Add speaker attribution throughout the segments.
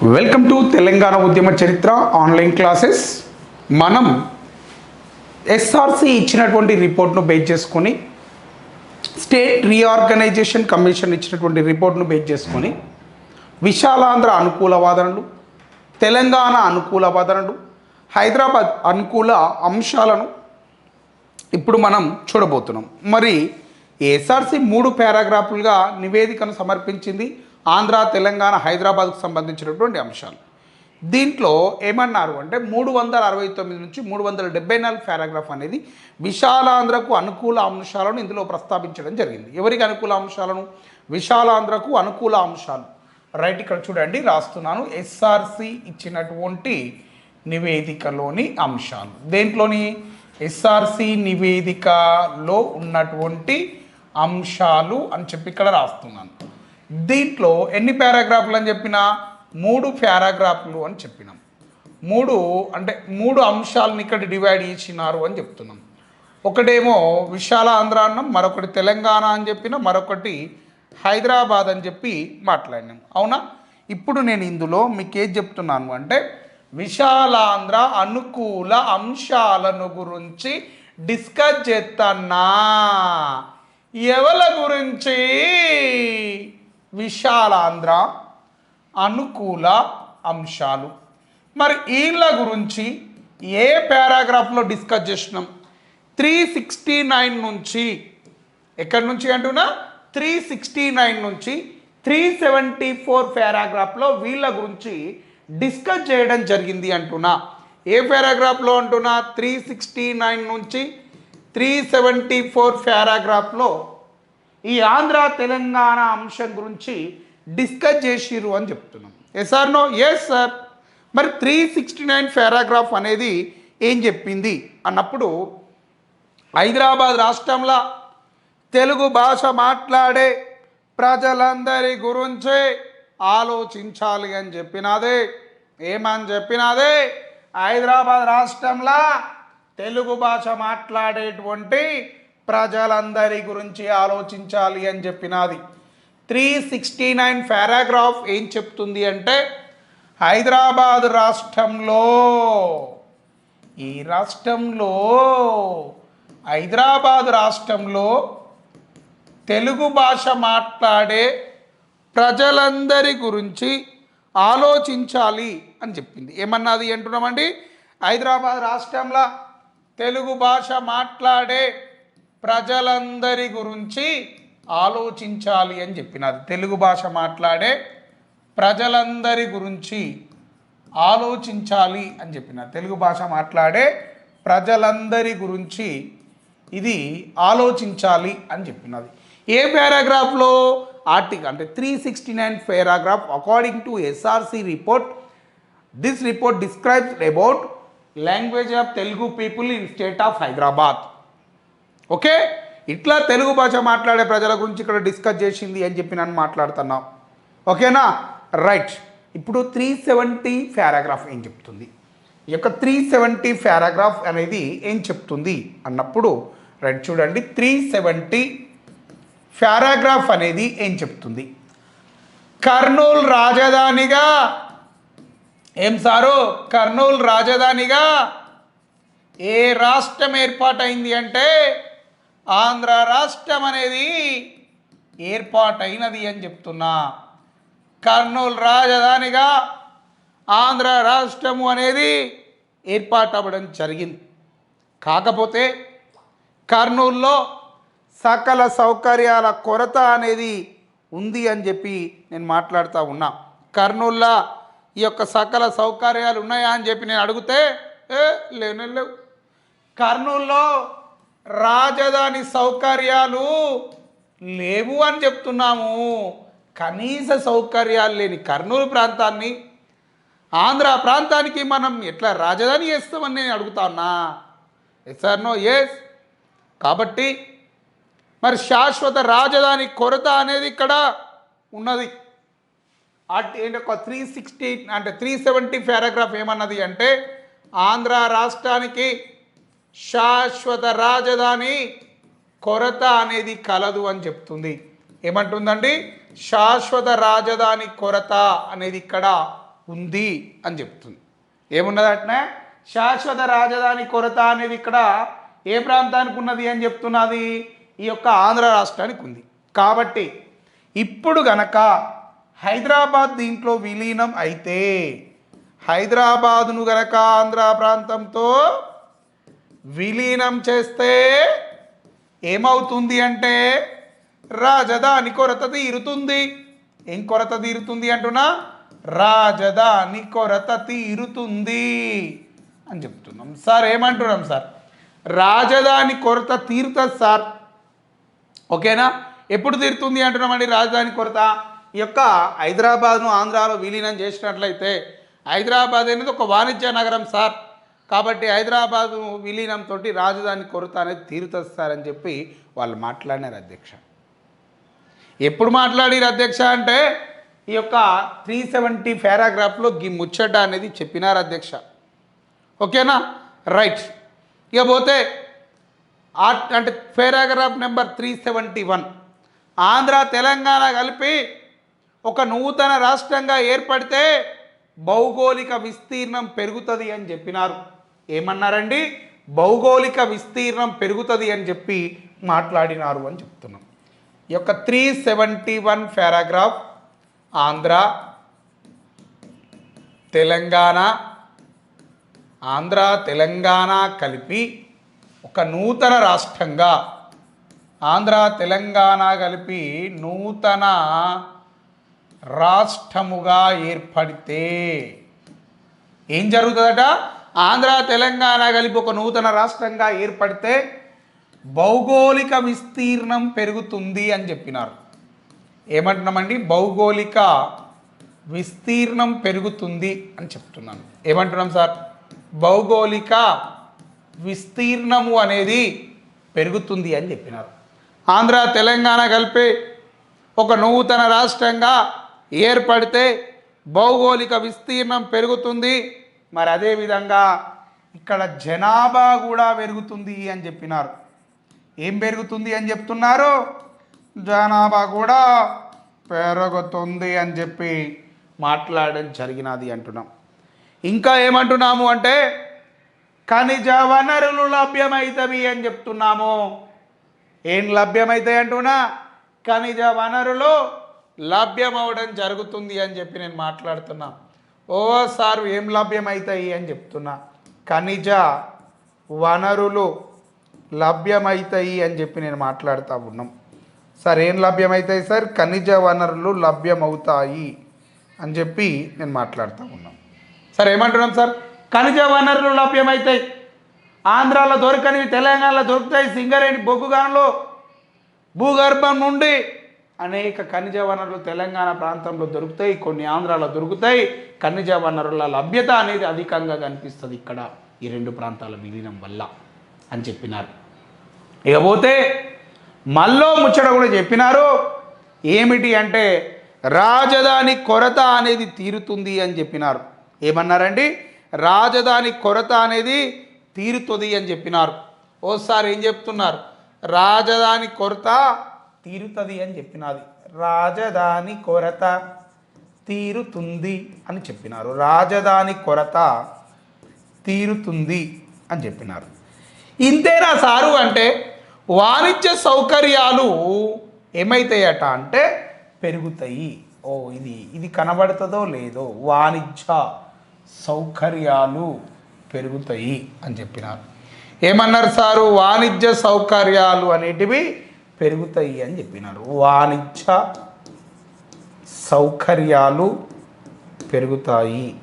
Speaker 1: Welcome to Telangana ఉద్యమ చరిత్ర online classes మనం ఎస్ఆర్సి ఇచ్చినటువంటి రిపోర్ట్ను బేస్ చేసుకొని స్టేట్ రీఆర్గనైజేషన్ కమిషన్ ఇచ్చినటువంటి రిపోర్ట్ను బేస్ చేసుకొని విశాలాంధ్ర అనుకూల వాదనలు తెలంగాణ అనుకూల వాదనలు హైదరాబాద్ అనుకూల అంశాలను ఇప్పుడు మనం చూడబోతున్నాం. మరి ఎస్ఆర్సి మూడు పారాగ్రాఫ్లుగా నివేదికను సమర్పించింది ఆంధ్ర తెలంగాణ హైదరాబాద్కు సంబంధించినటువంటి అంశాలు. దీంట్లో ఏమన్నారు అంటే మూడు వందల అరవై తొమ్మిది నుంచి మూడు వందల డెబ్బై నాలుగు పారాగ్రాఫ్ అనేది విశాలాంధ్రకు అనుకూల అంశాలను ఇందులో ప్రస్తావించడం జరిగింది. ఎవరికి అనుకూల అంశాలను? విశాలాంధ్రకు అనుకూల అంశాలు. రైట్ ఇక్కడ చూడండి రాస్తున్నాను. ఎస్ఆర్సి ఇచ్చినటువంటి నివేదికలోని అంశాలు. దేంట్లోని? ఎస్ఆర్సి నివేదికలో ఉన్నటువంటి అంశాలు అని చెప్పి ఇక్కడ రాస్తున్నాను. దీంట్లో ఎన్ని పారాగ్రాఫ్లు అని చెప్పిన మూడు పారాగ్రాఫ్లు అని చెప్పినాం. మూడు అంటే మూడు అంశాలను ఇక్కడ డివైడ్ చేసినారు అని చెప్తున్నాం. ఒకటేమో విశాల ఆంధ్ర అన్నం మరొకటి తెలంగాణ అని చెప్పిన మరొకటి హైదరాబాద్ అని చెప్పి మాట్లాడినాం. అవునా? ఇప్పుడు నేను ఇందులో మీకు ఏం చెప్తున్నాను అంటే విశాలాంధ్ర అనుకూల అంశాలను గురించి డిస్కస్ చేస్తున్నా ఎవల గురించి? విశాలాంధ్ర అనుకూల అంశాలు. మరి వీళ్ళ గురించి ఏ పారాగ్రాఫ్లో డిస్కస్ చేసినాం? త్రీ సిక్స్టీ నైన్ నుంచి ఎక్కడి నుంచి అంటున్నా? త్రీ సిక్స్టీ నైన్ నుంచి త్రీ సెవెంటీ ఫోర్ పారాగ్రాఫ్లో వీళ్ళ గురించి డిస్కస్ చేయడం జరిగింది అంటున్నా. ఏ పారాగ్రాఫ్లో అంటున్నా? త్రీ సిక్స్టీ నైన్ నుంచి త్రీ సెవెంటీ ఫోర్ పారాగ్రాఫ్లో ఈ ఆంధ్ర తెలంగాణ అంశం గురించి డిస్కస్ చేసిర్రు అని చెప్తున్నాం. ఎస్ నో ఎస్ సార్ మరి త్రీ సిక్స్టీ నైన్ పారాగ్రాఫ్ అనేది ఏం చెప్పింది? అన్నప్పుడు హైదరాబాద్ రాష్ట్రంలో తెలుగు భాష మాట్లాడే ప్రజలందరి గురించి ఆలోచించాలి అని చెప్పినదే. ఏమని చెప్పినదే? హైదరాబాద్ రాష్ట్రంలో తెలుగు భాష మాట్లాడేటువంటి ప్రజలందరి గురించి ఆలోచించాలి అని చెప్పినది. త్రీ సిక్స్టీ నైన్ పారాగ్రాఫ్ ఏం చెప్తుంది అంటే హైదరాబాద్ రాష్ట్రంలో ఈ రాష్ట్రంలో హైదరాబాద్ రాష్ట్రంలో తెలుగు భాష మాట్లాడే ప్రజలందరి గురించి ఆలోచించాలి అని చెప్పింది. ఏమన్నది అంటున్నామండి? హైదరాబాద్ రాష్ట్రంలో తెలుగు భాష మాట్లాడే ప్రజలందరి గురించి ఆలోచించాలి అని చెప్పినది. తెలుగు భాష మాట్లాడే ప్రజలందరి గురించి ఆలోచించాలి అని చెప్పిన తెలుగు భాష మాట్లాడే ప్రజలందరి గురించి ఇది ఆలోచించాలి అని చెప్పినది. ఏ పారాగ్రాఫ్లో? ఆర్టికల్ అంటే three sixty nine paragraph according to SRC report this report describes about language of Telugu people in state of Hyderabad okay? ఇట్లా తెలుగు భాష మాట్లాడే ప్రజల గురించి ఇక్కడ డిస్కస్ చేసింది అని చెప్పి నన్ను మాట్లాడుతున్నాం ఓకేనా? రైట్. ఇప్పుడు త్రీ సెవెంటీ పారాగ్రాఫ్ ఏం చెప్తుంది? ఈ యొక్క త్రీ సెవెంటీ పారాగ్రాఫ్ అనేది ఏం చెప్తుంది? అన్నప్పుడు రైట్ చూడండి. త్రీ సెవెంటీ పారాగ్రాఫ్ అనేది ఏం చెప్తుంది? కర్నూలు రాజధానిగా. ఏం సారు? కర్నూలు రాజధానిగా. ఏ రాష్ట్రం ఏర్పాటైంది అంటే ఆంధ్ర రాష్ట్రం అనేది ఏర్పాటైనది అని చెప్తున్నా. కర్నూలు రాజధానిగా ఆంధ్ర రాష్ట్రము అనేది ఏర్పాటవ్వడం జరిగింది. కాకపోతే కర్నూలులో సకల సౌకర్యాల కొరత అనేది ఉంది అని చెప్పి నేను మాట్లాడుతూ ఉన్నా. కర్నూలులో ఈ యొక్క సకల సౌకర్యాలు ఉన్నాయా అని చెప్పి నేను అడిగితే ఏ లేనే లేవు. కర్నూలులో రాజధాని సౌకర్యాలు లేవు అని చెప్తున్నాము. కనీస సౌకర్యాలు లేని కర్నూలు ప్రాంతాన్ని ఆంధ్ర ప్రాంతానికి మనం ఎట్లా రాజధాని చేస్తామని నేను అడుగుతా ఉన్నా. ఎస్ ఆర్ నో ఎస్ కాబట్టి మరి శాశ్వత రాజధాని కొరత అనేది ఇక్కడ ఉన్నది. అంటే ఒక త్రీ సిక్స్టీ అంటే త్రీ సెవెంటీ పారాగ్రాఫ్ ఏమన్నది అంటే ఆంధ్ర రాష్ట్రానికి శాశ్వత రాజధాని కొరత అనేది కలదు అని చెప్తుంది. ఏమంటుందండి? శాశ్వత రాజధాని కొరత అనేది ఇక్కడ ఉంది అని చెప్తుంది. ఏమున్నదట్నే శాశ్వత రాజధాని కొరత అనేది ఇక్కడ ఏ ప్రాంతానికి ఉన్నది అని చెప్తున్నది? ఈ యొక్క ఆంధ్ర రాష్ట్రానికి ఉంది. కాబట్టి ఇప్పుడు గనక హైదరాబాద్ దీంట్లో విలీనం అయితే హైదరాబాదును గనక ఆంధ్ర ప్రాంతంతో విలీనం చేస్తే ఏమవుతుంది అంటే రాజధాని కొరత తీరుతుంది. ఏం కొరత తీరుతుంది అంటున్నా? రాజధాని కొరత తీరుతుంది అని చెప్తున్నాం. సార్ ఏమంటున్నాం సార్? రాజధాని కొరత తీరుతుంది సార్. ఓకేనా? ఎప్పుడు తీరుతుంది అంటున్నామండి రాజధాని కొరత? ఈ యొక్క హైదరాబాద్ను ఆంధ్రాలో విలీనం చేసినట్లయితే హైదరాబాద్ అనేది ఒక వాణిజ్య నగరం సార్. కాబట్టి హైదరాబాద్ విలీనంతో రాజధాని కొరత అనేది తీరుతస్తారని చెప్పి వాళ్ళు మాట్లాడినారు అధ్యక్ష. ఎప్పుడు మాట్లాడారు అధ్యక్ష అంటే ఈ యొక్క త్రీ సెవెంటీ పారాగ్రాఫ్లో గి ముచ్చట అనేది చెప్పినారు అధ్యక్ష. ఓకేనా? రైట్. ఇక పోతే ఆర్ట్ అంటే paragraph number three seventy one. Andhra Telangana కలిపి ఒక నూతన రాష్ట్రంగా ఏర్పడితే భౌగోళిక విస్తీర్ణం పెరుగుతుంది అని చెప్పినారు. ఏమన్నారండి? భౌగోళిక విస్తీర్ణం పెరుగుతుంది అని చెప్పి మాట్లాడినారు అని చెప్తున్నాం. ఈ యొక్క three seventy one paragraph Andhra Telangana Andhra Telangana కలిపి ఒక నూతన రాష్ట్రంగా ఆంధ్ర తెలంగాణ కలిపి నూతన రాష్ట్రముగా ఏర్పడితే ఏం జరుగుతుందట? ఆంధ్ర తెలంగాణ కలిపి ఒక నూతన రాష్ట్రంగా ఏర్పడితే భౌగోళిక విస్తీర్ణం పెరుగుతుంది అని చెప్పినారు. ఏమంటున్నామండి? భౌగోళిక విస్తీర్ణం పెరుగుతుంది అని చెప్తున్నాను. ఏమంటున్నాం సార్? భౌగోళిక విస్తీర్ణము అనేది పెరుగుతుంది అని చెప్పినారు. ఆంధ్ర తెలంగాణ కలిపి ఒక నూతన రాష్ట్రంగా ఏర్పడితే భౌగోళిక విస్తీర్ణం పెరుగుతుంది. మరి అదేవిధంగా ఇక్కడ జనాభా కూడా పెరుగుతుంది అని చెప్పినారు. ఏం పెరుగుతుంది అని చెప్తున్నారు? జనాభా కూడా పెరుగుతుంది అని చెప్పి మాట్లాడడం జరిగినది అంటున్నాం. ఇంకా ఏమంటున్నాము అంటే ఖనిజ వనరులు లభ్యమవుతవి అని చెప్తున్నాము. ఏం లభ్యమవుతాయి అంటున్నా? ఖనిజ వనరులు లభ్యమవడం జరుగుతుంది అని చెప్పి నేను మాట్లాడుతున్నాను ఓ సార్ ఏం లభ్యమవుతాయి అని చెప్తున్నా. ఖనిజ వనరులు లభ్యమవుతాయి అని చెప్పి నేను మాట్లాడుతూ ఉన్నాం. సార్ ఏం లభ్యమవుతాయి సార్? ఖనిజ వనరులు లభ్యమవుతాయి అని చెప్పి నేను మాట్లాడుతూ ఉన్నాం. సార్ ఏమంటున్నాం సార్? ఖనిజ వనరులు లభ్యమవుతాయి ఆంధ్రాలో దొరకనివి తెలంగాణలో దొరుకుతాయి. సింగరేణి బొగ్గుగానలో భూగర్భం నుండి అనేక ఖనిజ వనరులు తెలంగాణ ప్రాంతంలో దొరుకుతాయి కొన్ని ఆంధ్రాలో దొరుకుతాయి. ఖనిజ వనరుల లభ్యత అనేది అధికంగా కనిపిస్తుంది ఇక్కడ ఈ రెండు ప్రాంతాల విలీనం వల్ల అని చెప్పినారు. ఇకపోతే మల్లో ముచ్చట కూడా చెప్పినారు ఏమిటి అంటే రాజధాని కొరత అనేది తీరుతుంది అని చెప్పినారు. ఏమన్నారండి? రాజధాని కొరత అనేది తీరుతుంది అని చెప్పినారు. ఓసారి ఏం చెప్తున్నారు? రాజధాని కొరత తీరుతుంది అని చెప్పినది. రాజధాని కొరత తీరుతుంది అని చెప్పినారు. రాజధాని కొరత తీరుతుంది అని చెప్పినారు. ఇంతేనా సారు అంటే వాణిజ్య సౌకర్యాలు ఏమైతాయట అంటే పెరుగుతాయి. ఓ ఇది ఇది కనబడుతుందో లేదో వాణిజ్య సౌకర్యాలు పెరుగుతాయి అని చెప్పినారు. ఏమన్నారు సారు? వాణిజ్య సౌకర్యాలు అనేటివి పెరుగుతాయి అని చెప్పినారు. వాణిజ్య సౌకర్యాలు పెరుగుతాయి.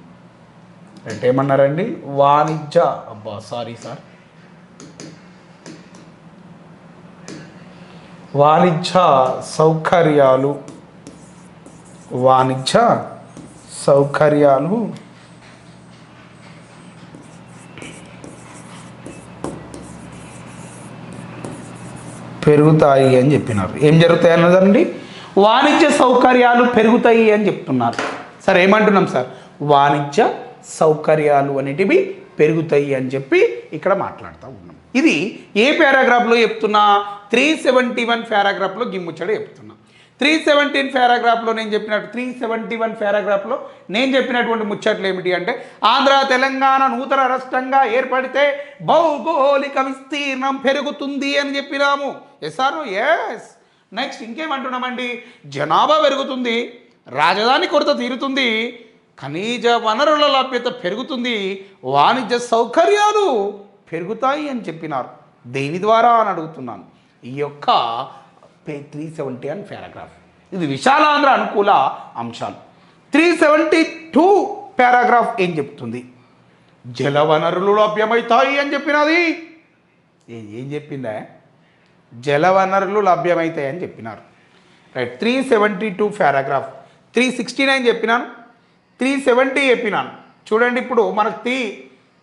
Speaker 1: అంటే ఏమన్నారండి వాణిజ్య అబ్బా సారీ సార్ వాణిజ్య సౌకర్యాలు వాణిజ్య సౌకర్యాలు పెరుగుతాయి అని చెప్పినారు. ఏం జరుగుతాయి అన్నదండి? వాణిజ్య సౌకర్యాలు పెరుగుతాయి అని చెప్తున్నారు. సార్ ఏమంటున్నాం సార్? వాణిజ్య సౌకర్యాలు అనేటివి పెరుగుతాయి అని చెప్పి ఇక్కడ మాట్లాడుతూ ఉన్నాం. ఇది ఏ పారాగ్రాఫ్లో చెప్తున్నా? త్రీ సెవెంటీ వన్ పారాగ్రాఫ్లో గిమ్ముచ్చడ చెప్తున్నా. త్రీ సెవెంటీన్ పారాగ్రాఫ్లో నేను చెప్పినట్టు త్రీ సెవెంటీ వన్ పారాగ్రాఫ్లో నేను చెప్పినటువంటి ముచ్చట్లు ఏమిటి అంటే ఆంధ్ర తెలంగాణ నూతన రాష్ట్రంగా ఏర్పడితే భౌగోళిక విస్తీర్ణం పెరుగుతుంది అని చెప్పినాము. SRO yes. నెక్స్ట్ ఇంకేమంటున్నామండి? జనాభా పెరుగుతుంది రాజధాని కొరత తీరుతుంది ఖనిజ వనరుల లభ్యత పెరుగుతుంది వాణిజ్య సౌకర్యాలు పెరుగుతాయి అని చెప్పినారు. దేని ద్వారా అని అడుగుతున్నాను. ఈ యొక్క పే త్రీ సెవెంటీ అండ్ పారాగ్రాఫ్ ఇది విశాలాంధ్ర అనుకూల అంశాలు. త్రీ సెవెంటీ టూ పారాగ్రాఫ్ ఏం చెప్తుంది? జలవనరులు లభ్యమవుతాయి అని చెప్పినది. ఏం చెప్పిందా? జలవనరులు లభ్యమవుతాయని చెప్పినారు. Right three seventy two paragraph three sixty nine చెప్పినాను. త్రీ సెవెంటీ చెప్పినాను. చూడండి ఇప్పుడు మనకు త్రీ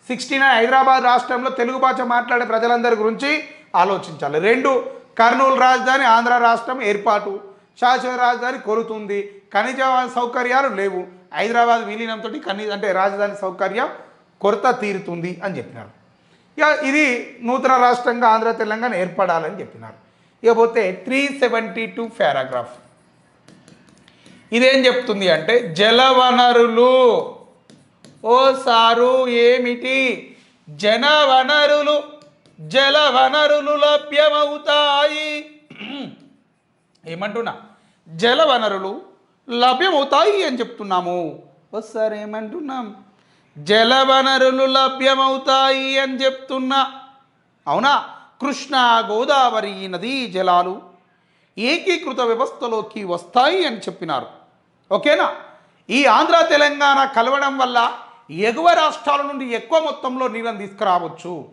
Speaker 1: సిక్స్టీ నైన్ హైదరాబాద్ రాష్ట్రంలో తెలుగు భాష మాట్లాడే ప్రజలందరి గురించి ఆలోచించాలి. రెండు కర్నూలు రాజధాని ఆంధ్ర రాష్ట్రం ఏర్పాటు. శాశ్వత రాజధాని కొరుతుంది. ఖనిజ సౌకర్యాలు లేవు. హైదరాబాద్ విలీనంతో ఖనిజ అంటే రాజధాని సౌకర్యం కొరత తీరుతుంది అని చెప్పినారు. ఇక ఇది నూతన రాష్ట్రంగా ఆంధ్ర తెలంగాణ ఏర్పడాలని చెప్పినారు. ఇకపోతే త్రీ సెవెంటీ టూ పారాగ్రాఫ్. ఇదేం చెప్తుంది అంటే జలవనరులు. ఓ సారు ఏమిటి? జనవనరులు జలవనరులు లభ్యమవుతాయి. ఏమంటున్నా? జలవనరులు లభ్యమవుతాయి అని చెప్తున్నాము. ఓ ఏమంటున్నాం? జలవనరులు లభ్యమవుతాయి అని చెప్తున్నా అవునా? కృష్ణా గోదావరి నదీ జలాలు ఏకీకృత వ్యవస్థలోకి వస్తాయి అని చెప్పినారు. ఓకేనా? ఈ ఆంధ్ర తెలంగాణ కలవడం వల్ల ఎగువ రాష్ట్రాల నుండి ఎక్కువ మొత్తంలో నీళ్ళని తీసుకురావచ్చు.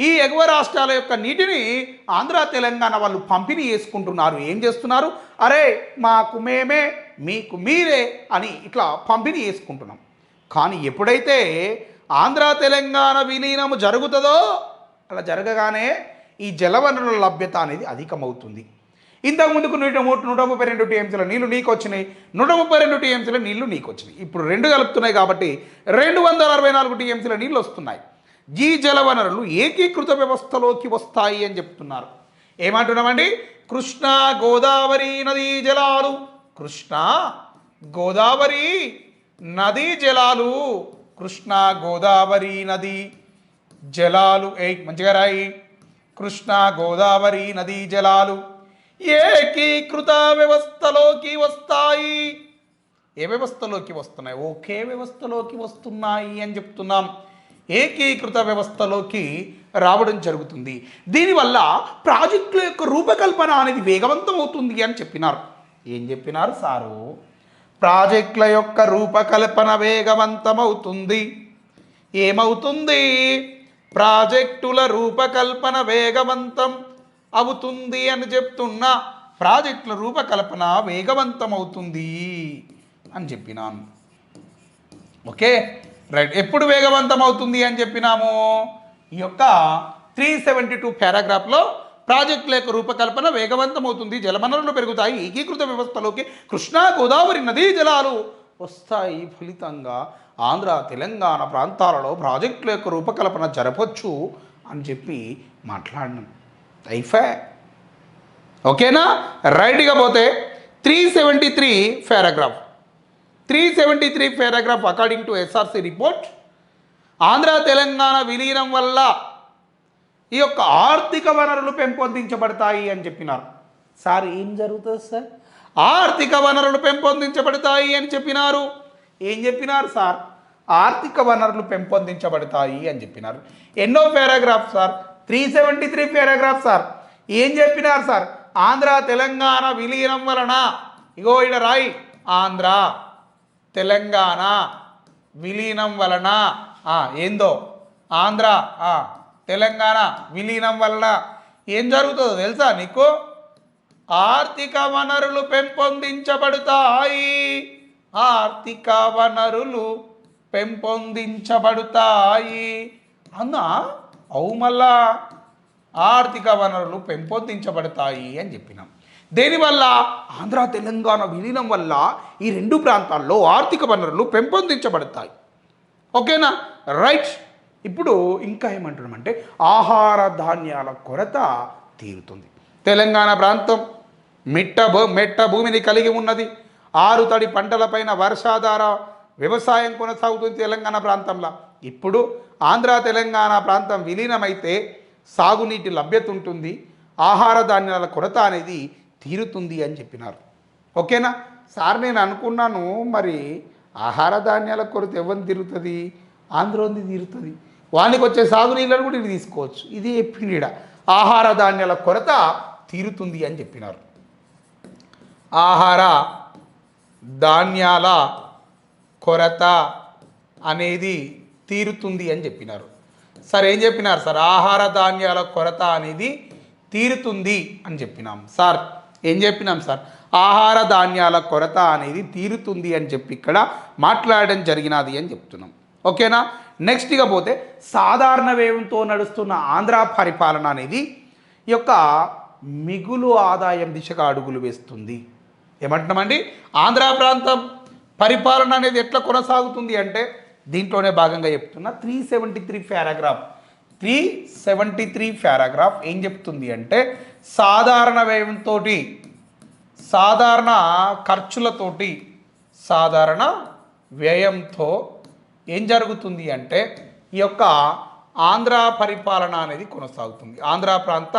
Speaker 1: ఈ ఎగువ రాష్ట్రాల యొక్క నీటిని ఆంధ్ర తెలంగాణ వాళ్ళు పంపిణీ చేసుకుంటున్నారు. ఏం చేస్తున్నారు? అరే మాకు మేమే మీకు మీరే అని ఇట్లా పంపిణీ చేసుకుంటున్నాం. కానీ ఎప్పుడైతే ఆంధ్ర తెలంగాణ విలీనము జరుగుతుందో అలా జరగగానే ఈ జలవనరుల లభ్యత అనేది అధికమవుతుంది. ఇంతకు ముందుకు నూట మూడు నూట ముప్పై రెండు టీఎంసీల నీళ్ళు నీకు వచ్చినాయి నూట ముప్పై రెండు టీఎంసీల నీళ్ళు నీకు వచ్చినాయి ఇప్పుడు రెండు కలుపుతున్నాయి కాబట్టి రెండు వందల అరవై నాలుగు టీఎంసీల నీళ్ళు వస్తున్నాయి. ఈ జలవనరులు ఏకీకృత వ్యవస్థలోకి వస్తాయి అని చెప్తున్నారు. ఏమంటున్నామండి? కృష్ణా గోదావరి నదీ జలాలు. కృష్ణా గోదావరి నదీ జలాలు కృష్ణ గోదావరి నది జలాలు ఏ మంచిగా రాయి. కృష్ణ గోదావరి నదీ జలాలు ఏకీకృత వ్యవస్థలోకి వస్తాయి. ఏ వ్యవస్థలోకి వస్తున్నాయి? ఒకే వ్యవస్థలోకి వస్తున్నాయి అని చెప్తున్నాం. ఏకీకృత వ్యవస్థలోకి రావడం జరుగుతుంది. దీనివల్ల ప్రాజెక్టుల యొక్క రూపకల్పన అనేది వేగవంతం అవుతుంది అని చెప్పినారు. ఏం చెప్పినారు సారు? ప్రాజెక్టుల యొక్క రూపకల్పన వేగవంతమవుతుంది. ఏమవుతుంది? ప్రాజెక్టుల రూపకల్పన వేగవంతం అవుతుంది అని చెప్తున్నా ప్రాజెక్టుల రూపకల్పన వేగవంతమవుతుంది అని చెప్పినాను. ఓకే? రైట్. ఎప్పుడు వేగవంతం అవుతుంది అని చెప్పినాము? ఈ యొక్క త్రీ సెవెంటీ టూ పారాగ్రాఫ్లో ప్రాజెక్టుల యొక్క రూపకల్పన వేగవంతమవుతుంది జలమనరులు జలవనరులు పెరుగుతాయి. ఏకీకృత వ్యవస్థలోకి కృష్ణా గోదావరి నదీ జలాలు వస్తాయి ఫలితంగా. ఆంధ్ర తెలంగాణ ప్రాంతాలలో ప్రాజెక్టుల యొక్క రూపకల్పన జరపచ్చు అని చెప్పి మాట్లాడినాం. అయిఫే ఓకేనా? రైట్గా పోతే three seventy three paragraph three seventy three paragraph according to SRC report Andhra Telangana విలీనం వల్ల ఈ యొక్క ఆర్థిక వనరులు పెంపొందించబడతాయి అని చెప్పినారు. సార్ ఏం జరుగుతుంది సార్? ఆర్థిక వనరులు పెంపొందించబడతాయి అని చెప్పినారు. ఏం చెప్పినారు సార్? ఆర్థిక వనరులు పెంపొందించబడతాయి అని చెప్పినారు. ఎన్నో paragraph sir. Three seventy three paragraph sir. ఏం చెప్పినారు సార్? ఆంధ్ర తెలంగాణ విలీనం వలన ఇగో ఇక్కడ రాయి ఆంధ్ర తెలంగాణ విలీనం వలన ఏందో ఆంధ్ర తెలంగాణ విలీనం వలన ఏం జరుగుతుందో తెలుసా నీకు? ఆర్థిక వనరులు పెంపొందించబడతాయి. ఆర్థిక వనరులు పెంపొందించబడతాయి. అన్నా అవు మళ్ళా ఆర్థిక వనరులు పెంపొందించబడతాయి అని చెప్పినాం. దేనివల్ల? ఆంధ్ర తెలంగాణ విలీనం వల్ల ఈ రెండు ప్రాంతాల్లో ఆర్థిక వనరులు పెంపొందించబడతాయి. ఓకేనా? రైట్. ఇప్పుడు ఇంకా ఏమంటున్నామంటే ఆహార ధాన్యాల కొరత తీరుతుంది. తెలంగాణ ప్రాంతం మిట్ట భూ మెట్ట భూమిని కలిగి ఉన్నది. ఆరు తడి పంటలపైన వర్షాధార వ్యవసాయం కొనసాగుతుంది తెలంగాణ ప్రాంతంలో. ఇప్పుడు ఆంధ్ర తెలంగాణ ప్రాంతం విలీనమైతే సాగునీటి లభ్యత ఉంటుంది. ఆహార ధాన్యాల కొరత అనేది తీరుతుంది అని చెప్పినారు. ఓకేనా? సార్ నేను అనుకున్నాను మరి ఆహార ధాన్యాల కొరత ఎవరిని తిరుగుతుంది ఆంధ్రోంది తీరుతుంది. వానికి వచ్చే సాగునీళ్ళను కూడా ఇది తీసుకోవచ్చు. ఇది పీడ. ఈడ. ఆహార ధాన్యాల కొరత తీరుతుంది అని చెప్పినారు. ఆహార ధాన్యాల కొరత అనేది తీరుతుంది అని చెప్పినారు. సార్ ఏం చెప్పినారు సార్? ఆహార ధాన్యాల కొరత అనేది తీరుతుంది అని చెప్పినాం. సార్ ఏం చెప్పినాం సార్? ఆహార ధాన్యాల కొరత అనేది తీరుతుంది అని చెప్పి ఇక్కడ మాట్లాడడం జరిగినది అని చెప్తున్నాం. ఓకేనా? నెక్స్ట్ ఇక పోతే సాధారణ వ్యయంతో నడుస్తున్న ఆంధ్ర పరిపాలన అనేది ఈ యొక్క మిగులు ఆదాయం దిశగా అడుగులు వేస్తుంది. ఏమంటున్నామండి? ఆంధ్ర ప్రాంతం పరిపాలన అనేది ఎట్లా కొనసాగుతుంది అంటే దీంట్లోనే భాగంగా చెప్తున్న three seventy three paragraph three seventy three paragraph ఏం చెప్తుంది అంటే సాధారణ వ్యయంతో సాధారణ ఖర్చులతోటి సాధారణ వ్యయంతో ఏం జరుగుతుంది అంటే ఈ యొక్క ఆంధ్ర పరిపాలన అనేది కొనసాగుతుంది. ఆంధ్ర ప్రాంత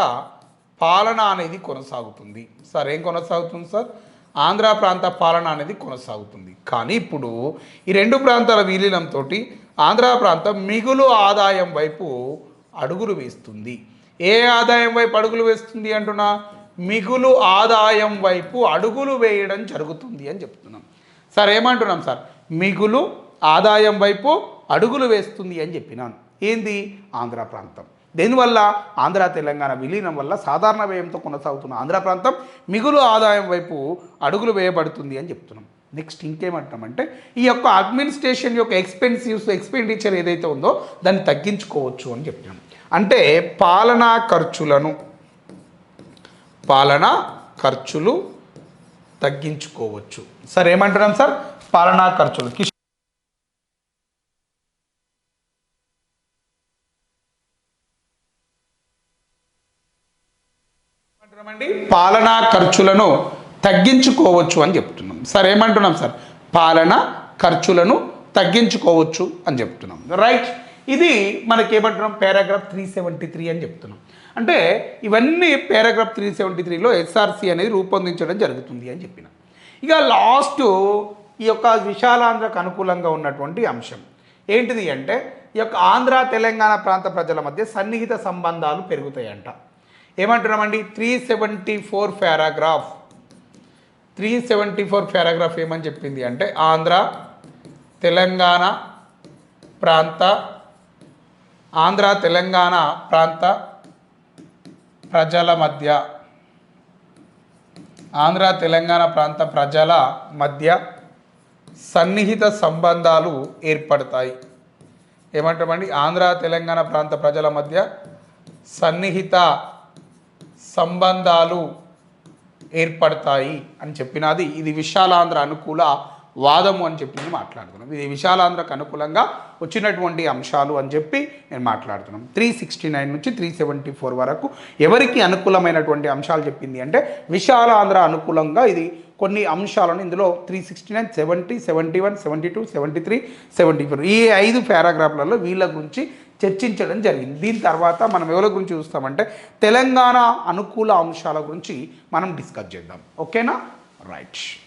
Speaker 1: పాలన అనేది కొనసాగుతుంది. సార్ ఏం కొనసాగుతుంది సార్? ఆంధ్ర ప్రాంత పాలన అనేది కొనసాగుతుంది. కానీ ఇప్పుడు ఈ రెండు ప్రాంతాల విలీనంతో ఆంధ్ర ప్రాంతం మిగులు ఆదాయం వైపు అడుగులు వేస్తుంది. ఏ ఆదాయం వైపు అడుగులు వేస్తుంది అంటున్నా? మిగులు ఆదాయం వైపు అడుగులు వేయడం జరుగుతుంది అని చెప్తున్నాం. సార్ ఏమంటున్నాం సార్? మిగులు ఆదాయం వైపు అడుగులు వేస్తుంది అని చెప్పినాను. ఏంది? ఆంధ్ర ప్రాంతం. దీనివల్ల? ఆంధ్ర తెలంగాణ విలీనం వల్ల సాధారణ వ్యయంతో కొనసాగుతున్న ఆంధ్ర ప్రాంతం మిగులు ఆదాయం వైపు అడుగులు వేయబడుతుంది అని చెప్తున్నాం. నెక్స్ట్ ఇంకేమంటామంటే ఈ యొక్క అడ్మినిస్ట్రేషన్ యొక్క ఎక్స్పెన్సివ్స్ ఎక్స్పెండిచర్ ఏదైతే ఉందో దాన్ని తగ్గించుకోవచ్చు అని చెప్తున్నాం అంటే పాలనా ఖర్చులను పాలనా ఖర్చులు తగ్గించుకోవచ్చు. సార్ ఏమంటున్నాం సార్? పాలనా ఖర్చులు కిష్ ఏమంటున్నామండి పాలనా ఖర్చులను తగ్గించుకోవచ్చు అని చెప్తున్నాం. సార్ ఏమంటున్నాం సార్? పాలన ఖర్చులను తగ్గించుకోవచ్చు అని చెప్తున్నాం. రైట్ ఇది మనకి ఏమంటున్నాం? పారాగ్రాఫ్ త్రీ సెవెంటీ త్రీ అని చెప్తున్నాం. అంటే ఇవన్నీ పారాగ్రాఫ్ త్రీ సెవెంటీ త్రీలో ఎస్ఆర్సి అనేది రూపొందించడం జరుగుతుంది అని చెప్పిన. ఇక లాస్ట్ ఈ యొక్క విశాలాంధ్రకు అనుకూలంగా ఉన్నటువంటి అంశం. ఏంటిది అంటే ఈ యొక్క ఆంధ్ర తెలంగాణ ప్రాంత ప్రజల మధ్య సన్నిహిత సంబంధాలు పెరుగుతాయంట. ఏమంటున్నామండి? Three seventy four paragraph three seventy four paragraph ఏమని చెప్పింది అంటే ఆంధ్ర తెలంగాణ ప్రాంత ఆంధ్ర తెలంగాణ ప్రాంత ప్రజల మధ్య. ఆంధ్ర తెలంగాణ ప్రాంత ప్రజల మధ్య సన్నిహిత సంబంధాలు ఏర్పడతాయి. ఏమంటామండి? ఆంధ్ర తెలంగాణ ప్రాంత ప్రజల మధ్య సన్నిహిత సంబంధాలు ఏర్పడతాయి అని చెప్పినది. ఇది విశాలాంధ్ర అనుకూల వాదము అని చెప్పి నేను మాట్లాడుతున్నాం. ఇది విశాలాంధ్రకు అనుకూలంగా వచ్చినటువంటి అంశాలు అని చెప్పి నేను మాట్లాడుతున్నాం. త్రీ సిక్స్టీ నైన్ నుంచి త్రీ సెవెంటీ ఫోర్ వరకు ఎవరికి అనుకూలమైనటువంటి అంశాలు చెప్పింది అంటే విశాలాంధ్ర అనుకూలంగా ఇది కొన్ని అంశాలను ఇందులో three sixty nine seventy seventy one seventy two seventy three seventy four ఈ ఐదు పారాగ్రాఫ్లలో వీళ్ళ గురించి చర్చించడం జరిగింది. దీని తర్వాత మనం ఎవరి గురించి చూస్తామంటే తెలంగాణ అనుకూల అంశాల గురించి మనం డిస్కస్ చేద్దాం. ఓకేనా? రైట్.